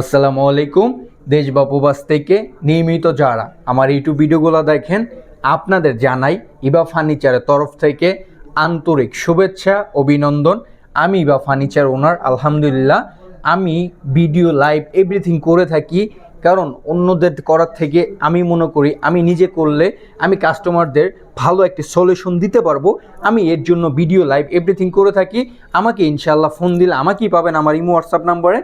আসসালামু আলাইকুম, দেশ বা থেকে নিয়মিত যারা আমার ইউটিউব ভিডিওগুলো দেখেন, আপনাদের জানাই ইবা ফার্নিচারের তরফ থেকে আন্তরিক শুভেচ্ছা, অভিনন্দন। আমি ইবা ফার্নিচার ওনার, আলহামদুলিল্লাহ। আমি ভিডিও, লাইভ এভরিথিং করে থাকি কারণ অন্যদের করার থেকে আমি মনে করি, আমি নিজে করলে আমি কাস্টমারদের ভালো একটি সলিউশন দিতে পারব। আমি এর জন্য ভিডিও লাইভ এভরিথিং করে থাকি। আমাকে ইনশাল্লাহ ফোন দিলে আমাকেই পাবেন আমার ইমো হোয়াটসঅ্যাপ নাম্বারে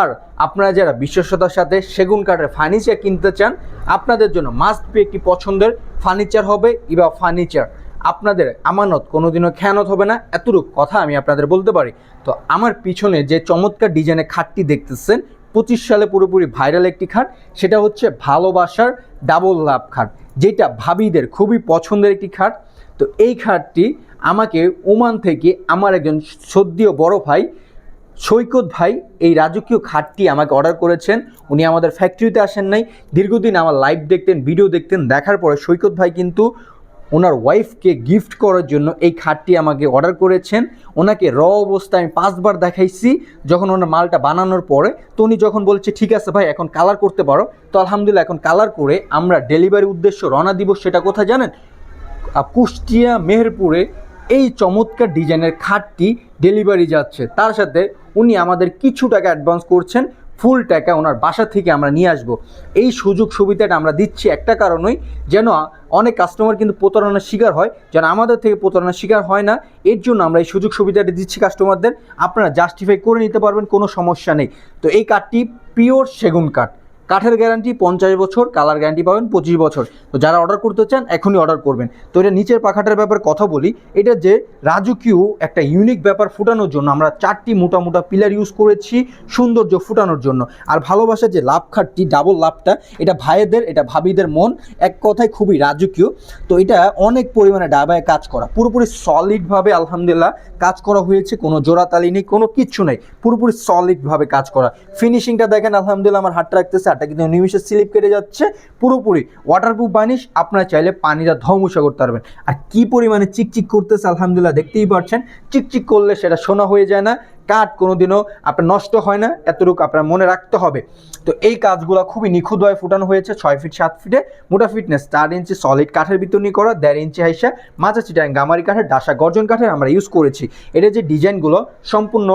আর আপনারা যারা বিশ্বস্ততার সাথে সেগুন কাঠের ফার্নিচার কিনতে চান, আপনাদের জন্য মাস্ট বি একটি পছন্দের ফার্নিচার হবে ইবা ফার্নিচার আপনাদের আমানত কোনোদিনও খেয়ানত হবে না, এতটুকু কথা আমি আপনাদের বলতে পারি। তো আমার পিছনে যে চমৎকার ডিজাইনের খাটটি দেখতেছেন পঁচিশ সালে পুরোপুরি ভাইরাল একটি খাট সেটা হচ্ছে ভালোবাসার ডাবল লাভ খাট যেটা ভাবিদের খুবই পছন্দের একটি খাট তো এই খাটটি আমাকে ওমান থেকে আমার একজন সদ্যীয় বড় ভাই সৈকত ভাই এই রাজকীয় খাটটি আমাকে অর্ডার করেছেন। উনি আমাদের ফ্যাক্টরিতে আসেন নাই। দীর্ঘদিন আমার লাইভ দেখতেন ভিডিও দেখতেন, দেখার পরে সৈকত ভাই কিন্তু ওনার ওয়াইফকে গিফট করার জন্য এই খাটটি আমাকে অর্ডার করেছেন। ওনাকে র অবস্থায় আমি পাঁচবার দেখাইছি যখন ওনার মালটা বানানোর পরে। তো উনি যখন বলছে, ঠিক আছে ভাই, এখন কালার করতে পারো। তো আলহামদুলিল্লাহ, এখন কালার করে আমরা ডেলিভারি উদ্দেশ্য রওনা দিব সেটা কোথায় জানেন? কুষ্টিয়া মেহেরপুরে এই চমৎকার ডিজাইনের খাটটি ডেলিভারি যাচ্ছে। তার সাথে উনি আমাদের কিছু টাকা অ্যাডভান্স করছেন। ফুল টাকা ওনার বাসা থেকে আমরা নিয়ে আসব। এই সুযোগ সুবিধাটা আমরা দিচ্ছি একটা কারণই যেন অনেক কাস্টমার কিন্তু প্রতারণার শিকার হয়, যেন আমাদের থেকে প্রতারণার শিকার হয় না। এর জন্য আমরা এই সুযোগ সুবিধাটা দিচ্ছি কাস্টমারদের আপনারা জাস্টিফাই করে নিতে পারবেন, কোনো সমস্যা নেই। তো এই কার্ডটি পিওর সেগুন কাঠ কাঠের গ্যারান্টি, পঞ্চাশ বছর, কালার গ্যারান্টি পাবেন, পঁচিশ বছর। তো যারা অর্ডার করতে চান, এখনই অর্ডার করবেন। তো এটা নিচের পাখাটার ব্যাপারে কথা বলি। এটা যে রাজকীয় একটা ইউনিক ব্যাপার ফুটানোর জন্য আমরা চারটি মোটা মোটা পিলার ইউজ করেছি সৌন্দর্য ফুটানোর জন্য। আর ভালোবাসার যে লাভ খাটটি ডাবল লাভটা, এটা ভাইয়েদের এটা ভাবিদের মন, এক কথায় খুবই রাজকীয় তো এটা অনেক পরিমাণে ডাবায় কাজ করা। পুরোপুরি সলিডভাবে আলহামদুলিল্লাহ কাজ করা হয়েছে, কোনো জোড়াতালি নেই, কোনো কিচ্ছু নেই। পুরোপুরি সলিডভাবে কাজ করা। ফিনিশিংটা দেখেন, আলহামদুলিল্লাহ আমার হাতটা রাখতেছে হাতটা কিন্তু নিমিশে স্লিপ কেটে যাচ্ছে পুরোপুরি। ওয়াটারপ্রুফ বানিশ আপনারা চাইলে পানিটা ধমুসা করতে পারবেন। আর কি পরিমাণে চিকচিক করতেছে আলহামদুলিল্লাহ দেখতেই পাচ্ছেন চিকচিক করলে সেটা সোনা হয়ে যায় না, কাঠ কোনোদিনও আপনার নষ্ট হয় না, এতটুকু আপনার মনে রাখতে হবে। তো এই কাজগুলো খুবই নিখুঁত নিখুঁতভাবে ফুটানো হয়েছে, ছয় ফিট সাত ফিটে মোটা ফিটনেস চার ইঞ্চি সলিড কাঠের বিতরণী করা, দেড় ইঞ্চি হাইসা মাঝা চিটাং গামারি কাঠের, ডাসা গর্জন কাঠের আমরা ইউজ করেছি। এটা যে ডিজাইনগুলো সম্পূর্ণ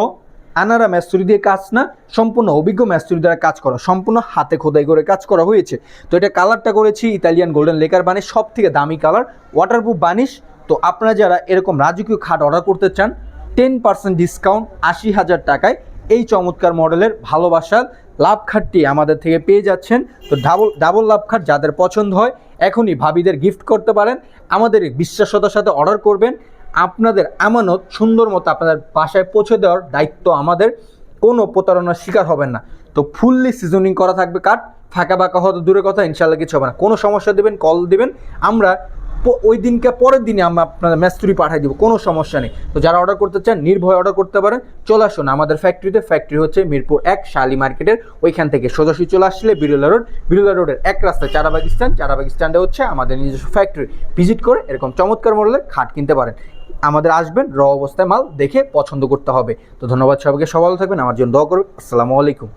আনারা ম্যাস্তুরি দিয়ে কাজ না, সম্পূর্ণ অভিজ্ঞ ম্যাস্তুরি দ্বারা কাজ করা, সম্পূর্ণ হাতে খোদাই করে কাজ করা হয়েছে। তো এটা কালারটা করেছি, ইতালিয়ান গোল্ডেন লেকার বানিশ সব থেকে দামি কালার ওয়াটারপ্রুফ বানিশ। তো আপনারা যারা এরকম রাজকীয় খাট অর্ডার করতে চান টেন পার্সেন্ট ডিসকাউন্ট আশি হাজার টাকায় এই চমৎকার মডেলের ভালোবাসার লাভ খাটটি আমাদের থেকে পেয়ে যাচ্ছেন। তো ডাবল ডাবল লাভ খাট যাদের পছন্দ হয়, এখনই ভাবিদের গিফট করতে পারেন। আমাদের বিশ্বাসতার সাথে অর্ডার করবেন। আপনাদের আমানত সুন্দর মতো আপনাদের বাসায় পৌঁছে দেওয়ার দায়িত্ব আমাদের। কোনো প্রতারণার শিকার হবেন না। তো ফুললি সিজনিং করা থাকবে। কাঠ ফাঁকা বাঁকা হয়তো দূরের কথা ইনশাল্লাহ কিছু হবে না। কোনো সমস্যা দেবেন কল দেবেন। আমরা ওই দিনকে পরের দিনে আমরা আপনাদের ম্যাস্তুরি পাঠিয়ে দিব, কোনো সমস্যা নেই। তো যারা অর্ডার করতে চান, নির্ভয় অর্ডার করতে পারেন, চলে আসুন আমাদের ফ্যাক্টরিতে ফ্যাক্টরি হচ্ছে মিরপুর এক শালি মার্কেটের, ওইখান থেকে সোজাসুজি চলে আসলে বিরুলা রোড। বিরুলা রোডের এক রাস্তায় চারাবাগ স্ট্যান্ড। চারাবাগ স্ট্যান্ডে হচ্ছে আমাদের নিজস্ব ফ্যাক্টরি ভিজিট করে এরকম চমৎকার মডেলের খাট কিনতে পারেন। আমাদের আসবেন র অবস্থায় মাল দেখে পছন্দ করতে হবে। তো ধন্যবাদ সবাইকে, সবাই থাকবেন, আমার জন্য দোয়া করবেন। আসসালামু আলাইকুম।